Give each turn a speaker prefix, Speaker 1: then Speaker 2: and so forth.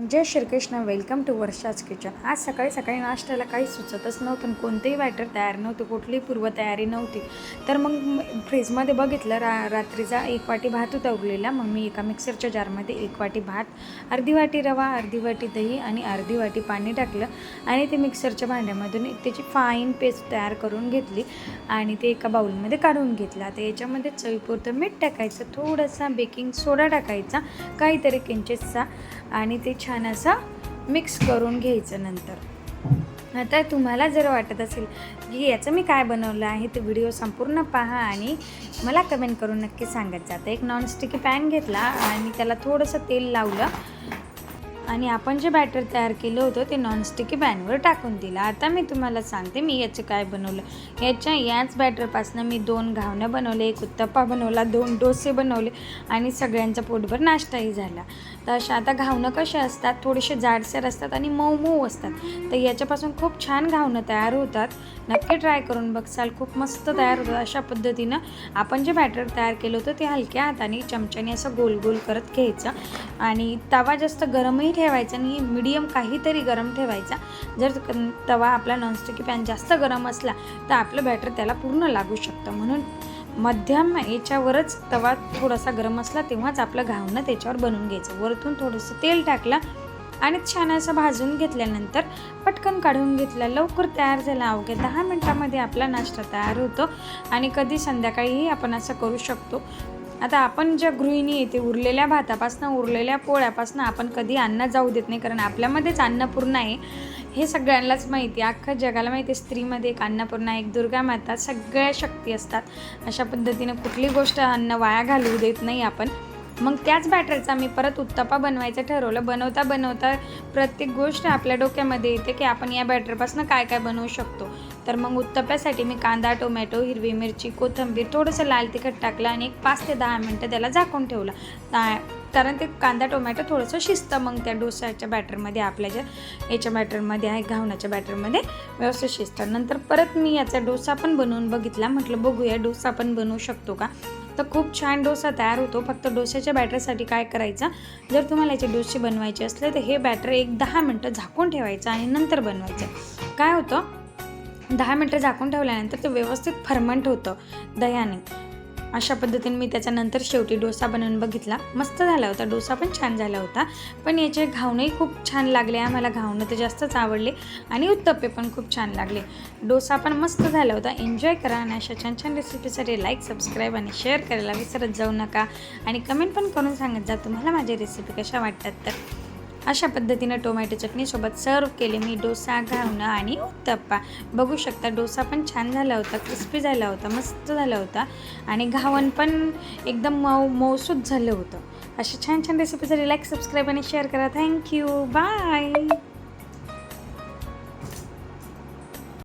Speaker 1: Jai Shrikrishna welcome to वर्षाच kitchen आज सकाळी सकाळी नाश्त्याला काही सुचतच नव्हतं. आणि कोणतेही बॅटर तयार नव्हते कुठलीही पूर्वतयारी नव्हती. तर मग फ्रीजमध्ये बघितलं रा रात्रीचा एक वाटी भात होता उरलेला. मग मी एका मिक्सरच्या जारमध्ये एक वाटी भात अर्धी वाटी रवा अर्धी वाटी दही आणि अर्धी वाटी पाणी टाकलं आणि ते मिक्सरच्या भांड्यामधून एक त्याची फाईन पेस्ट तयार करून घेतली आणि ते एका बाउलमध्ये काढून घेतलं. आता याच्यामध्ये चवीपुरतं मीठ टाकायचं थोडासा बेकिंग सोडा टाकायचा काहीतरी किंचितचा आणि ते छान असं मिक्स करून घ्यायचं नंतर. आता तुम्हाला जर वाटत असेल की याचं मी काय बनवलं आहे ते व्हिडिओ संपूर्ण पहा आणि मला कमेंट करून नक्की सांगत जातं एक नॉनस्टिकी पॅन घेतला आणि त्याला थोडंसं तेल लावलं. आणि आपण जे बॅटर तयार केलं होतं ते नॉनस्टिकी पॅनवर टाकून दिलं. आता मी तुम्हाला सांगते मी याचं काय बनवलं. याच्या याच बॅटरपासून मी दोन घावण्या बनवले एक उत्तप्पा बनवला दोन डोसे बनवले आणि सगळ्यांचा पोटभर नाश्ताही झाला. तर अशा आता घावणं कशा असतात थोडेसे जाडसर असतात आणि मऊ मऊ असतात. तर याच्यापासून खूप छान घावणं तयार होतात. नक्की ट्राय करून बघसाल खूप मस्त तयार होतात. अशा पद्धतीनं आपण जे बॅटर तयार केलं होतं ते हलक्या हाताने चमच्याने असं गोल गोल करत घ्यायचं. आणि तवा जास्त गरमही ठेवायचा आणि मिडियम काहीतरी गरम ठेवायचा. जर तवा आपला नॉनस्टिकी पॅन जास्त गरम असला तर आपलं बॅटर त्याला पूर्ण लागू शकतं. म्हणून मध्यम याच्यावरच तवा थोडासा गरम असला तेव्हाच आपलं घावणं त्याच्यावर बनवून घ्यायचं. वरतून थोडंसं तेल टाकलं आणि छान असं भाजून घेतल्यानंतर पटकन काढून घेतला. लवकर तयार झाला. अवघ्या दहा मिनटामध्ये आपला नाश्ता तयार होतो. आणि कधी संध्याकाळीही आपण असं करू शकतो. आता आपण ज्या गृहिणी येते उरलेल्या भातापासनं उरलेल्या पोळ्यापासनं आपण कधी अन्न जाऊ देत नाही. कारण आपल्यामध्येच अन्नपूर्ण आहे. हे सगळ्यांनाच माहिती आहे. अख्खं जगाला माहिती आहे स्त्रीमध्ये एक अन्नपूर्णा एक दुर्गा माता सगळ्या शक्ती असतात. अशा पद्धतीनं कुठली गोष्ट अन्न वाया घालवू देत नाही आपण. मग त्याच बॅटरचा मी परत उत्तप्पा बनवायचं ठरवलं. बनवता बनवता प्रत्येक गोष्ट आपल्या डोक्यामध्ये येते की आपण या बॅटरपासून काय काय बनवू शकतो. तर मग उत्तप्प्यासाठी मी कांदा टोमॅटो हिरवी मिरची कोथिंबीर थोडंसं लाल तिखट टाकलं आणि एक पाच ते दहा मिनटं त्याला झाकून ठेवलं. ता- कारण ते कांदा टोमॅटो थोडंसं शिजतं मग त्या डोसाच्या बॅटरमध्ये आपल्या ज्या याच्या बॅटरमध्ये आहे घावणाच्या बॅटरमध्ये व्यवस्थित शिजतं. नंतर परत मी याचा डोसा पण बनवून बघितला. म्हटलं बघूया डोसा पण बनवू शकतो का? तर खूप छान डोसा तयार होतो. फक्त डोश्याच्या बॅटरसाठी काय करायचं? जर तुम्हाला याचे डोसे बनवायचे असले तर हे बॅटर एक दहा मिनटं झाकून ठेवायचं आणि नंतर बनवायचं. काय होतं? दहा मिनटं झाकून ठेवल्यानंतर ते व्यवस्थित फर्मंट होतं दह्याने. अशा पद्धतीने मी त्याच्यानंतर शेवटी डोसा बनवून बघितला. मस्त झाला होता. डोसा पण छान झाला होता. पण याचे घावणंही खूप छान लागले. आम्हाला घावणं तर जास्तच आवडले आणि उत्तप्पे पण खूप छान लागले. डोसा पण मस्त झाला होता. एन्जॉय करा आणि अशा छान छान रेसिपीसाठी लाईक सबस्क्राईब आणि शेअर करायला विसरत जाऊ नका. आणि कमेंट पण करून सांगत जा तुम्हाला माझी रेसिपी कशा वाटतात तर. अशा पद्धतीनं टोमॅटो चटणीसोबत सर्व केले मी डोसा घावणं आणि उत्तप्पा. बघू शकता डोसा पण छान झाला होता क्रिस्पी झाला होता मस्त झाला होता. आणि घावण पण एकदम मऊ मऊसूत झालं होतं. अशा छान छान रेसिपीसाठी लाईक सबस्क्राईब आणि शेअर करा. Thank you bye